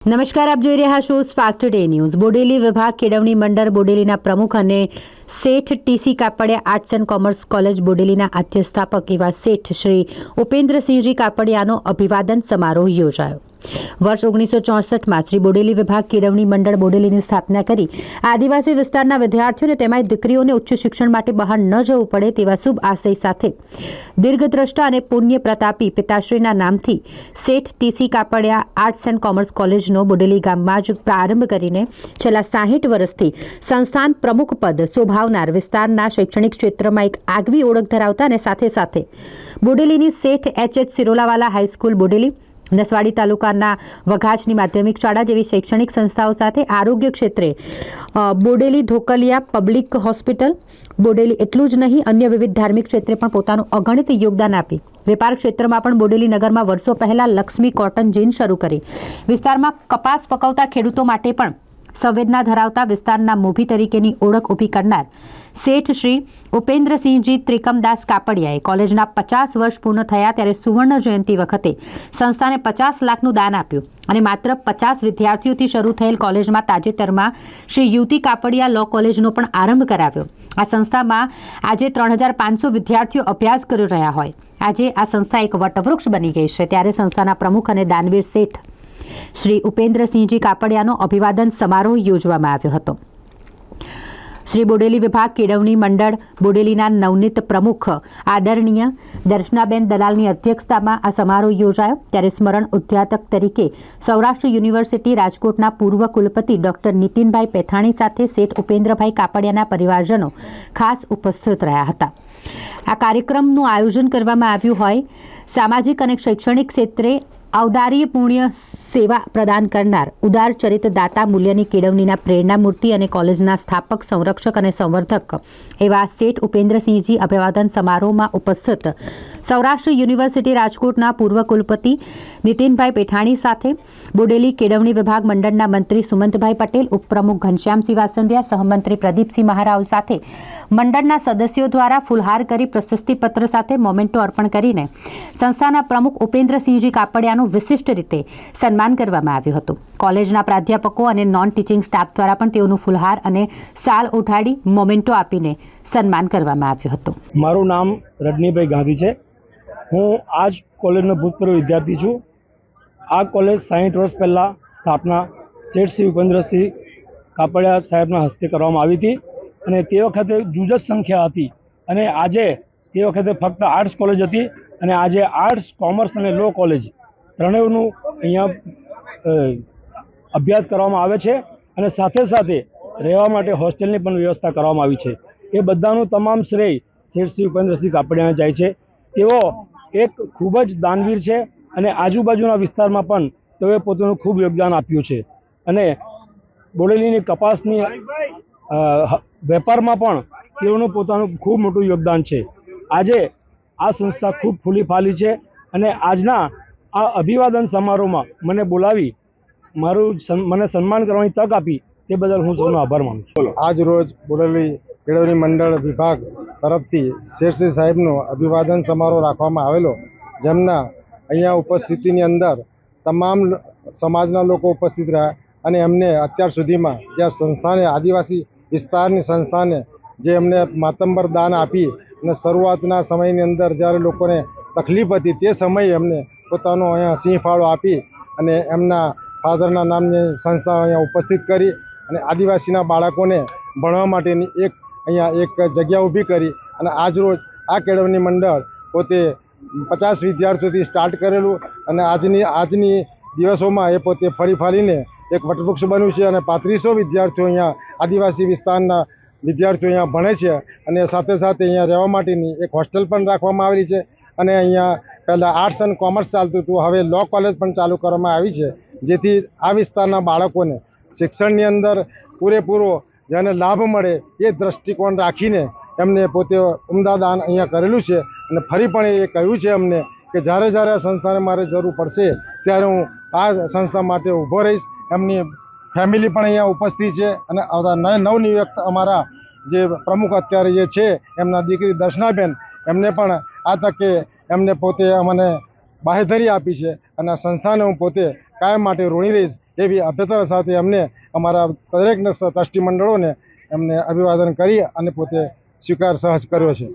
નમસ્કાર, આપ જોઈ રહ્યા છો સ્પાર્ક ટુડે ન્યૂઝ બોડેલી વિભાગ કેળવણી મંડળ બોડેલીના પ્રમુખ અને Sheth TC Kapadia arts and commerce college બોડેલીના આધ્યસ્થાપક એવા શેઠ શ્રી ઉપેન્દ્રસિંહજી કાપડિયાનો અભિવાદન સમારોહ યોજાયો. વર્ષ ઓગણીસો ચોસઠમાં શ્રી બોડેલી વિભાગ કેળવણી મંડળ બોડેલીની સ્થાપના કરી. આદિવાસી વિસ્તારના વિદ્યાર્થીઓને તેમાંય દીકરીઓને ઉચ્ચ શિક્ષણ માટે બહાર ન જવું પડે તેવા શુભ આશય સાથે. દીર્ઘદ્રષ્ટા અને પુણ્ય પ્રતાપી પિતાશ્રીના નામથી Sheth TC Kapadia arts and commerce કોલેજનો Bodeli ગામમાં જ પ્રારંભ કરીને છેલ્લા સાહીઠ વર્ષથી સંસ્થાન પ્રમુખ પદ શોભાવનાર વિસ્તારના શૈક્ષણિક ક્ષેત્રમાં એક આગવી ઓળખ ધરાવતા અને સાથે સાથે બોડેલીની Sheth H H Sirolawala high school Bodeli Naswadi તાલુકાના વઘાજની માધ્યમિક શાળા જેવી શૈક્ષણિક સંસ્થાઓ સાથે આરોગ્ય ક્ષેત્રે બોડેલી ઢોકલિયા પબ્લિક હોસ્પિટલ, બોડેલી એટલું જ નહીં, અન્ય વિવિધ ધાર્મિક ક્ષેત્રે પણ પોતાનું અગણિત યોગદાન આપી. વેપાર ક્ષેત્રમાં પણ બોડેલી નગરમાં વર્ષો પહેલાં લક્ષ્મી કોટન જીન શરૂ કરી. વિસ્તારમાં કપાસ પકવતા ખેડૂતો માટે પણ સંવેદના ધરાવતા વિસ્તારના મોભી તરીકેની ઓળખ ઊભી કરનાર શેઠ શ્રી ઉપેન્દ્રસિંહજી ત્રિકમદાસ કાપડિયાએ કોલેજના પચાસ વર્ષ પૂર્ણ થયા ત્યારે સુવર્ણ જયંતિ વખતે સંસ્થાને પચાસ લાખનું દાન આપ્યું અને માત્ર પચાસ વિદ્યાર્થીઓથી શરૂ થયેલ કોલેજમાં તાજેતરમાં શ્રી યુવતી કાપડિયા લો કોલેજનો પણ આરંભ કરાવ્યો. આ સંસ્થામાં આજે ત્રણ હજાર પાંચસો વિદ્યાર્થીઓ અભ્યાસ કરી રહ્યા હોય. આજે આ સંસ્થા એક વટવૃક્ષ બની ગઈ છે. ત્યારે સંસ્થાના પ્રમુખ અને દાનવીર શેઠ શ્રી ઉપેન્દ્રસિંહજી કાપડિયાનો અભિવાદન સમારોહ યોજવામાં આવ્યો હતો. શ્રી બોડેલી વિભાગ કેળવણી મંડળ, બોડેલીના નવનીત પ્રમુખ, આદરણીય દર્શનાબેન દલાલની અધ્યક્ષતામાં આ સમારોહ યોજાયો. ત્યારે સ્મરણ ઉદ્યાતક તરીકે સૌરાષ્ટ્ર યુનિવર્સિટી રાજકોટના પૂર્વ કુલપતિ ડોક્ટર નીતિનભાઈ પેથાણી સાથે શેઠ ઉપેન્દ્રભાઈ કાપડિયાના પરિવારજનો ખાસ ઉપસ્થિત રહ્યા હતા. આ કાર્યક્રમનું આયોજન કરવામાં આવ્યું હોય સામાજિક અને શૈક્ષણિક ક્ષેત્રે ઔદાર્ય સેવા પ્રદાન કરનાર ઉદાર ચરિત દાતા મૂલ્યની કેળવણીના પ્રેરણામૂર્તિ અને કોલેજના સ્થાપક, સંરક્ષક અને સંવર્ધક એવા શેઠ ઉપેન્દ્રસિંહજી અભિવાદન સમારોહમાં ઉપસ્થિત સૌરાષ્ટ્ર યુનિવર્સિટી રાજકોટના પૂર્વ કુલપતિ નીતિનભાઈ પેઠાણી સાથે બોડેલી કેળવણી વિભાગ મંડળના મંત્રી સુમંતભાઈ પટેલ, ઉપપ્રમુખ ઘનશ્યામસિંહ વાસંદિયા સહમંત્રી પ્રદીપસિંહ મહારાવ સાથે મંડળના સદસ્યો દ્વારા ફુલહાર કરી પ્રશસ્તિપત્ર સાથે મોમેન્ટો અર્પણ કરીને સંસ્થાના પ્રમુખ ઉપેન્દ્રસિંહજી કાપડિયાનું વિશિષ્ટ રીતે સન્માન કરવામાં આવ્યું હતું. કોલેજના પ્રાધ્યાપકો અને નોન ટીચિંગ સ્ટાફ દ્વારા પણ તેઓનું ફુલહાર અને સાલ ઉઠાડી મોમેન્ટો આપીને સન્માન કરવામાં આવ્યું હતું. મારું નામ રજનીભાઈ ગાંધી છે. હું આ જ કોલેજનો ભૂતપૂર્વ વિદ્યાર્થી છું. આ કોલેજ સાહીઠ વર્ષ પહેલાં સ્થાપના શેઠ શ્રી ઉપેન્દ્રસિંહ કાપડિયા સાહેબના હસ્તે કરવામાં આવી હતી અને તે વખતે જુજ સંખ્યા હતી અને આજે તે વખતે ફક્ત આર્ટ્સ કોલેજ હતી અને આજે આર્ટ્સ, કોમર્સ અને લો કોલેજ ત્રણેયનું અહીંયા અભ્યાસ કરવામાં આવે છે અને સાથે સાથે રહેવા માટે હોસ્ટેલની પણ વ્યવસ્થા કરવામાં આવી છે. એ બધાનું તમામ શ્રેય શેઠ શ્રી ઉપેન્દ્રસિંહ કાપડિયાને જાય છે. તેઓ એક ખૂબ જ દાનવીર છે અને આજુબાજુના વિસ્તારમાં પણ તેઓએ પોતાનું ખૂબ યોગદાન આપ્યું છે. અને બોડેલીની કપાસની વેપારમાં પણ તેઓનું પોતાનું ખૂબ મોટું યોગદાન છે. આજે આ સંસ્થા ખૂબ ફૂલી ફાલી છે અને આજના આ અભિવાદન સમારોહમાં મને બોલાવી, મારું મને સન્માન કરવાની તક આપી, તે બદલ હું સૌનો આભાર માનું છું. આજ રોજ બોડેલી કેળવણી મંડળ વિભાગ તરફથી શેરશ્રી સાહેબનો અભિવાદન સમારોહ રાખવામાં આવેલો, જેમના અહીંયા ઉપસ્થિતિની અંદર તમામ સમાજના લોકો ઉપસ્થિત રહ્યા અને એમને અત્યાર સુધીમાં જ્યાં સંસ્થાને, આદિવાસી વિસ્તારની સંસ્થાને જે એમને માતંબર દાન આપી અને શરૂઆતના સમયની અંદર જ્યારે લોકોને તકલીફ હતી તે સમયે એમને પોતાનો અહીંયા સિંહ ફાળો આપી અને એમના ફાધરના નામની સંસ્થા અહીંયા ઉપસ્થિત કરી અને આદિવાસીના બાળકોને ભણવા માટેની એક અહીંયા એક જગ્યા ઊભી કરી અને આજરોજ આ કેળવણી મંડળ પોતે પચાસ વિદ્યાર્થીઓથી સ્ટાર્ટ કરેલું અને આજની આજની દિવસોમાં એ પોતે ફરી ફરીને એક વટવૃક્ષ બન્યું છે અને પાંત્રીસો વિદ્યાર્થીઓ અહીંયા આદિવાસી વિસ્તારના વિદ્યાર્થીઓ અહીંયા ભણે છે અને સાથે સાથે અહીંયા રહેવા માટેની એક હોસ્ટેલ પણ રાખવામાં આવેલી છે અને અહીંયા પહેલાં આર્ટ્સ એન્ડ કોમર્સ ચાલતું હતું, હવે લો કોલેજ પણ ચાલુ કરવામાં આવી છે, જેથી આ વિસ્તારના બાળકોને શિક્ષણની અંદર પૂરેપૂરો જેને લાભ મળે એ દ્રષ્ટિકોણ રાખીને એમને પોતે ઉમદા દાન અહીંયા કરેલું છે. અને ફરી પણ એ કહ્યું છે અમને કે જ્યારે જ્યારે આ સંસ્થાને મારે જરૂર પડશે ત્યારે હું આ સંસ્થા માટે ઊભો રહીશ. એમની ફેમિલી પણ અહીંયા ઉપસ્થિત છે અને નવનિયુક્ત અમારા જે પ્રમુખ અત્યારે જે છે એમના દીકરી દર્શનાબેન એમને પણ આ તકે એમને પોતે અમને બાહેધરી આપી છે અને આ સંસ્થાને હું પોતે કાયમ માટે ઋણી રહીશ. એવી અભ્યર્થના સાથે અમને અમારા દરેક ટ્રસ્ટી મંડળોને એમને અભિવાદન કરી અને પોતે સ્વીકાર સહજ કર્યો છે.